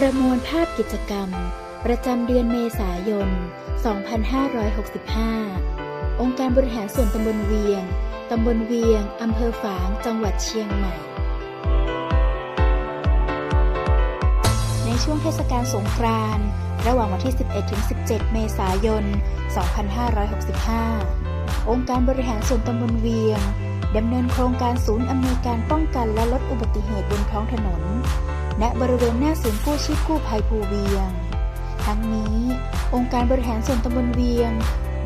ประมวลภาพกิจกรรม ประจำเดือนเมษายน 2565 องค์การบริหารส่วนตำบลเวียง ตำบลเวียง อำเภอฝาง จังหวัดเชียงใหม่ ในช่วงเทศกาลสงกรานต์ระหว่างวันที่ 11-17 เมษายน 2565 องค์การบริหารส่วนตำบลเวียง ดำเนินโครงการศูนย์อำนวยการป้องกันและลดอุบัติเหตุบนท้องถนน ณบริเวณหน้าศูนย์กู้ชีพกู้ภัยภูเวียง ทั้งนี้ องค์การบริหารส่วนตำบลเวียง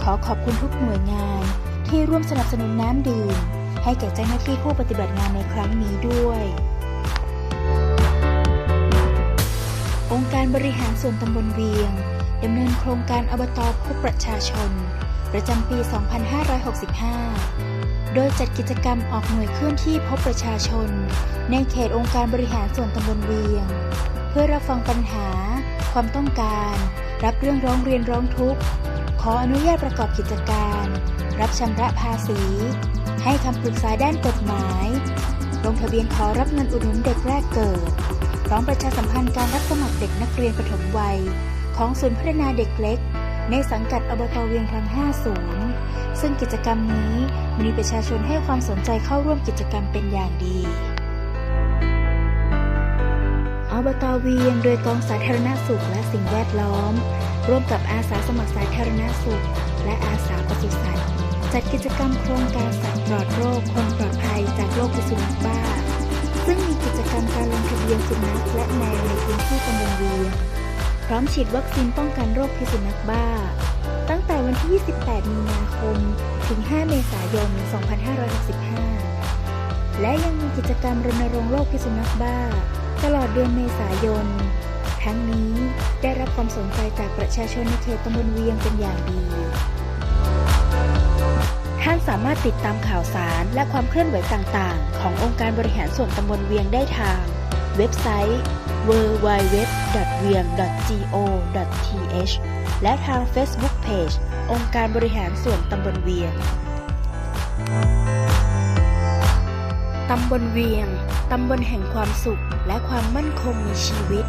ขอขอบคุณทุกหน่วยงาน ที่ร่วมสนับสนุนน้ำดื่ม ให้แก่เจ้าหน้าที่ผู้ปฏิบัติงานในครั้งนี้ด้วย องค์การบริหารส่วนตำบลเวียงดำเนินโครงการอบตพบประชาชน ประจำปี 2565 โดยจัดกิจกรรมออกหน่วยเคลื่อนที่พบประชาชน ในเขตองค์การบริหารส่วนตำบลเวียง เพื่อรับฟังปัญหา ความต้องการ รับเรื่องร้องเรียนร้องทุกข์ ขออนุญาตประกอบกิจการ รับชำระภาษี ให้คำปรึกษาด้านกฎหมาย ลงทะเบียนขอรับเงินอุดหนุนเด็กแรกเกิดพร้อมประชาสัมพันธ์การรับสมัครเด็กนักเรียนปฐมวัย ของศูนย์พัฒนาเด็กเล็ก ในสังกัดอบตเวียงทั้ง5ศูนย์ซึ่งกิจกรรมนี้มีประชาชนให้ความสนใจเข้าร่วมกิจกรรมเป็นอย่างดีอบตเวียงโดยกองสาธารณสุขและสิ่งแวดล้อม ร่วมกับอาสาสมัครสาธารณสุข และอาสาปศุสัตว์จัดกิจกรรมโครงการสัตว์ปลอดโรคคนปลอดภัยจากโรคพิษสุนัขบ้า ซึ่งมีกิจกรรมการลงทะเบียนสุนัขและแมวในพื้นที่ตำบลเวียง ร้อมฉีดวัคซีนป้องกันโรคพิษสุนัขบ้า ตั้งแต่วันที่ 28 มีนาคม ถึง 5 เมษายน 2565 และยังมีกิจกรรมรณรงค์โรคพิษสุนัขบ้า ตลอดเดือนเมษายน ทั้งนี้ได้รับความสนใจจากประชาชนในเขตตำบลเวียงเป็นอย่างดีท่านสามารถติดตามข่าวสารและความเคลื่อนไหวต่าง ๆ ขององค์การบริหารส่วนตำบลเวียงได้ทาง เว็บไซต์ www.vieng.go.th และทาง Facebook Page องค์การบริหารส่วนตำบลเวียง ตำบลเวียง ตำบลแห่งความสุขและความมั่นคงในชีวิต